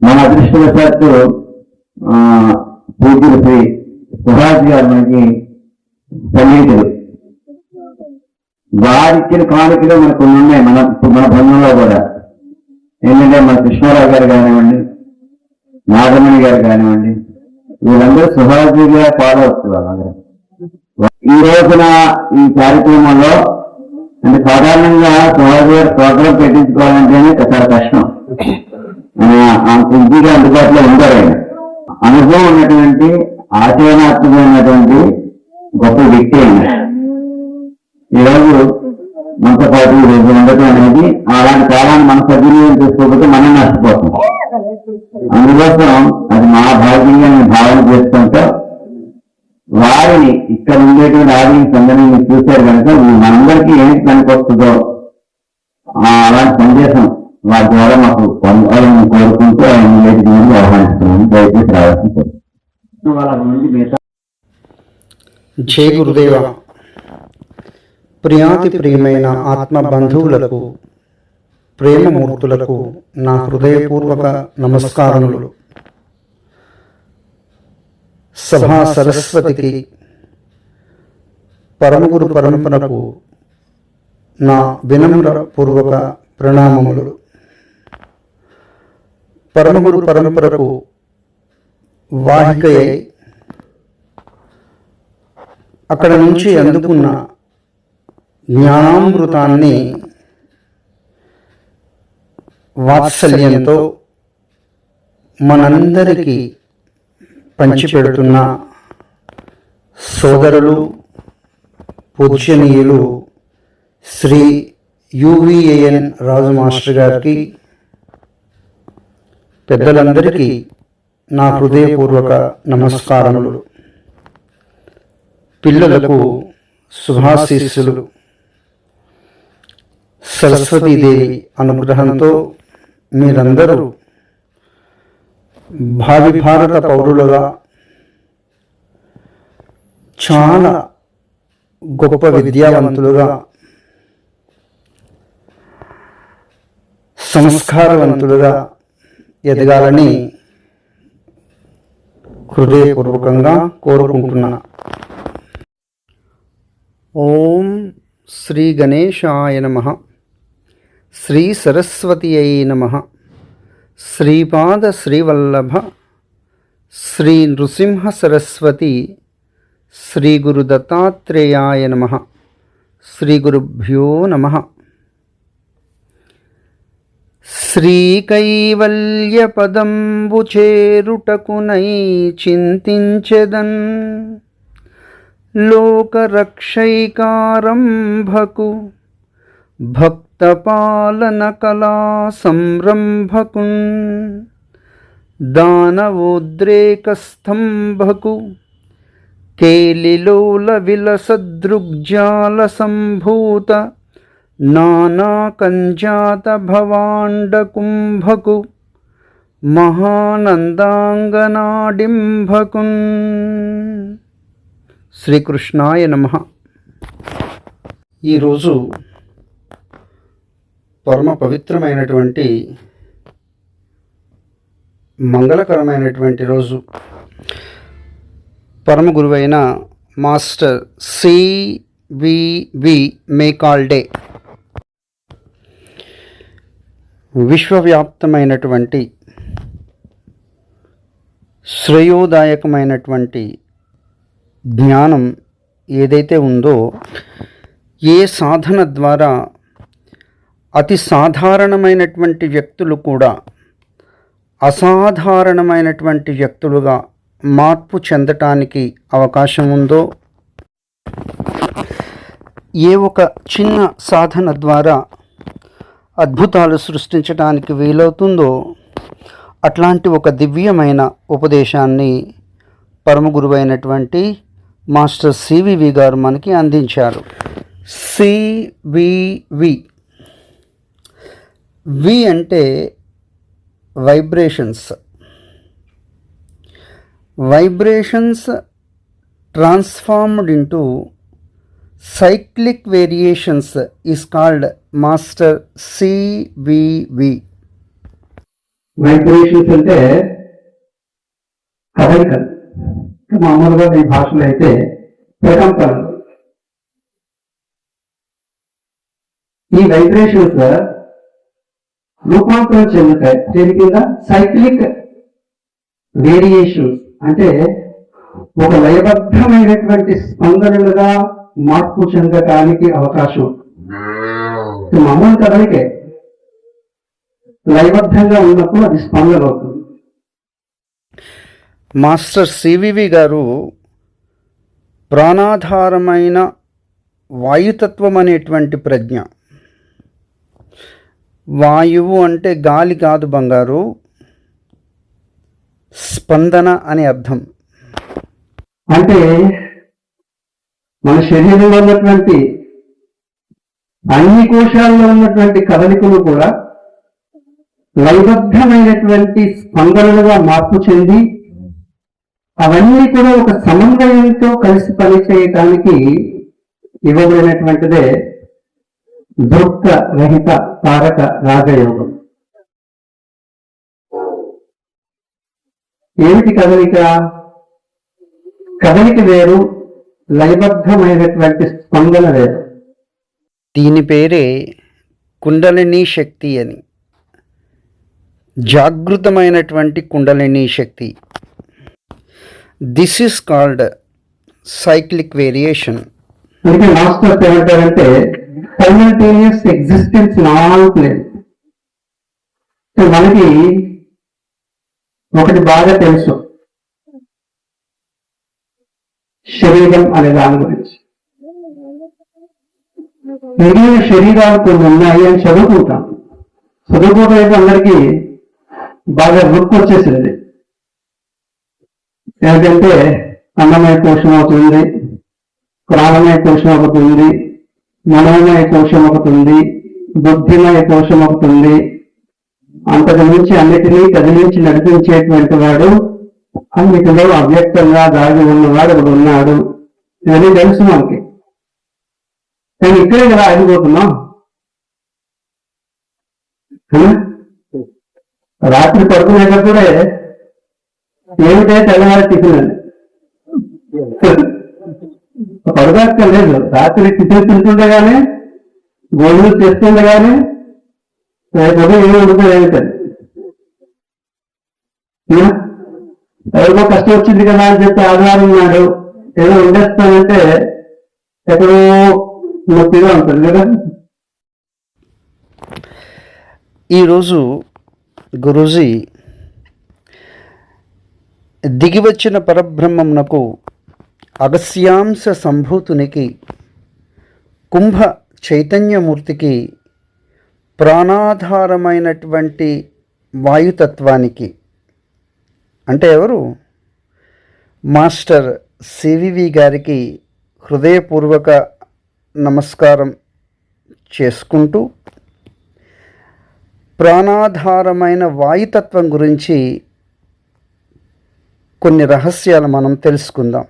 మన అదృష్టవశాత్తు పూజలు శ్రీ సుభాష్ గారు మనకి సన్నిహితులు వారిచ్చిన కానుకలు మనకు కొన్ని ఉన్నాయి మన మన బృందంలో కూడా. ఏంటంటే మన కృష్ణారావు గారు కానివ్వండి నాగమణి గారు కానివ్వండి వీళ్ళందరూ సుభాషిగా ఫాలో అవుతారు ఈ రోజున ఈ కార్యక్రమంలో అంటే సాధారణంగా సుభాష్ గారు ప్రోగ్రాం పెట్టించుకోవాలంటేనే చాలా కష్టం. ఈజీగా అందుబాటులో ఉండరు ఆయన అనుభవం ఉన్నటువంటి ఆచరణాత్మకమైనటువంటి గొప్ప వ్యక్తి ఆయన. ఈరోజు మనతో పాటు రోజు ఉండటం అనేది అలాంటి కాలాన్ని మన సద్వినియోగం చేసుకోకపోతే మనం నష్టపోతాం. అందుకోసం అది మా భాగ్యంగా నేను భావన చేసుకుంటా వారిని ఇక్కడ ఉండేటువంటి ఆడియన్స్ అందరినీ మీరు చూశారు కనుక మీ- మనందరికీ ఏంటి పనికొస్తుందో అలాంటి సందేశం వారి ద్వారా మాకు పొందాలని కోరుకుంటూ ఆయన వేదిక నుండి ఆహ్వానిస్తున్నాను. దయచేసి రావాల్సి కోరుతున్నాను. గురుదేవ. ప్రియాతి ప్రియమైన ఆత్మ బంధువులకు ప్రేమమూర్తులకు నా హృదయపూర్వక నమస్కారములు. సభా సరస్వతికి పరమగురు పరంపరకు నా వినమ్ర పూర్వక ప్రణామములు. పరమగురు పరంపరకు వాహికయై అక్కడ నుంచి అందుకున్న జ్ఞానామృతాన్ని వాత్సల్యంతో మనందరికీ పంచిపెడుతున్న సోదరులు పూజనీయులు శ్రీ యువిఏఎన్ రాజు మాస్టర్ గారికి పెద్దలందరికీ నా హృదయపూర్వక నమస్కారములు. పిల్లలకు శుభాశీస్సులు. సరస్వతీదేవి అనుగ్రహంతో మీరందరూ భావి భారత పౌరులుగా చాలా గొప్ప విద్యావంతులుగా సంస్కారవంతులుగా ఎదగాలని హృదయపూర్వకంగా కోరుకుంటున్నా. ఓం శ్రీ గణేశాయ నమ శ్రీ సరస్వతి అయి నమ శ్రీపాద శ్రీవల్లభ శ్రీ నృసింహ సరస్వతి శ్రీ గురు దత్తాత్రేయాయ నమ శ్రీ గురుభ్యో నమ. శ్రీకైవల్యపదంబు చేరుటకునై చింతించెదన్ లోకరక్షైకారంభకు భక్తపాలన కళా సంరంభకున్ దానవోద్రేకస్తంభకు కేలిలోల విలసదృగ్జాల సంభూత నానాకంజాత భవాండకుంభకు మహానందాంగనాడింభకున్ శ్రీకృష్ణాయ నమ ఈరోజు పరమ పవిత్రమైనటువంటి మంగళకరమైనటువంటి రోజు. పరమ గురువైన మాస్టర్ సివివి మేకాల్డే విశ్వవ్యాప్తమైనటువంటి శ్రేయోదాయకమైనటువంటి జ్ఞానం ఏదైతే ఉందో ఏ సాధన ద్వారా అతి సాధారణమైనటువంటి వ్యక్తులు కూడా అసాధారణమైనటువంటి వ్యక్తులుగా మార్పు చెందటానికి అవకాశం ఉందో ఏ ఒక చిన్న సాధన ద్వారా అద్భుతాలు సృష్టించడానికి వీలవుతుందో అట్లాంటి ఒక దివ్యమైన ఉపదేశాన్ని పరమ గురువైనటువంటి మాస్టర్ సివివి గారు మనకి అందించారు. సివివి వి అంటే vibrations. Vibrations transformed into cyclic variations is called master CVV migrations అంటే కదలికలు మామూలుగా ఈ భాషలో అయితే ప్రకంపనలు. ఈ వైబ్రేషన్స్ రూపాంతరం చెందుతాయి. దేని కింద? సైక్లిక్ వేరియేషన్స్ అంటే ఒక లయబద్ధమైనటువంటి స్పందనలుగా మార్పు చెందటానికి అవకాశం. ఇది మామూలు కదలికే లయబద్ధంగా ఉన్నప్పుడు అది స్పందన అవుతుంది మాస్టర్ సివివి గారు ప్రాణాధారమైన వాయుతత్వం అనేటువంటి ప్రజ్ఞ. వాయువు అంటే గాలి కాదు బంగారు స్పందన అని అర్థం. అంటే మన శరీరంలో ఉన్నటువంటి అన్ని కోశాల్లో ఉన్నటువంటి కదలికలు కూడా లయబద్ధమైనటువంటి స్పందనలుగా మార్పు చెంది అవన్నీ కూడా ఒక సమన్వయంతో కలిసి పనిచేయటానికి ఇవ్వబడినటువంటిదే దుఃఖ రహిత తారక రాజయోగం. ఏమిటి కదలిక? కదలిక వేరు లయబద్ధమైనటువంటి స్పందన వేరు. దీని పేరే కుండలిని శక్తి అని. జాగృతమైనటువంటి kundalini shakti. This is called cyclic variation అందుకే మాస్టర్స్ ఏమంటారంటే సైమల్టేనియస్ ఎగ్జిస్టెన్స్ ఇన్ మనకి ఒకటి బాగా తెలుసు. శరీరం అనే దాని గురించి. మిగిలిన శరీరాలు కొన్ని ఉన్నాయి అని చదువుకుంటాం. చదువుకోవడం అందరికీ బాగా గుర్తు వచ్చేసింది ఏంటంటే అన్నమయ కోశం అవుతుంది ప్రాణమయ కోశం ఒకటి ఉంది మనోమయ కోశం ఒకటి ఉంది బుద్ధిమయ కోశం ఒకటి ఉంది. అంతకు మించి అన్నిటినీ కదిలించి నడిపించేటువంటి వాడు అన్నిటిలో అవ్యక్తంగా దాగి ఉన్నవాడు ఒకడు ఉన్నాడు. ఇవన్నీ తెలుసు మనకి. కానీ ఇక్కడే కదా ఆగిపోతున్నాం రాత్రి పడుకునేటప్పుడే ఏమిటే తెల్లవారి టిఫిన్ అని. పడుకోక్కర్లేదు రాత్రి టిఫిన్ తింటుండగానే గోధుమలు చేస్తుండగానే రేపు ఏమి ఉడుతుంది ఏమిటది ఎవరికో కష్టం వచ్చింది కదా అని చెప్పి ఆధారం ఉన్నాడు ఏదో ఉండేస్తానంటే ఎక్కడో నొప్పిగా ఉంటుంది కదా? ఈరోజు గురూజీ దిగివచ్చిన పరబ్రహ్మమునకు అగస్యాంశ సంభూతునికి కుంభ చైతన్యమూర్తికి ప్రాణాధారమైనటువంటి వాయుతత్వానికి. అంటే ఎవరు? మాస్టర్ సివివి గారికి హృదయపూర్వక నమస్కారం చేసుకుంటూ ప్రాణాధారమైన వాయుతత్వం గురించి కొన్ని రహస్యాలు మనం తెలుసుకుందాం.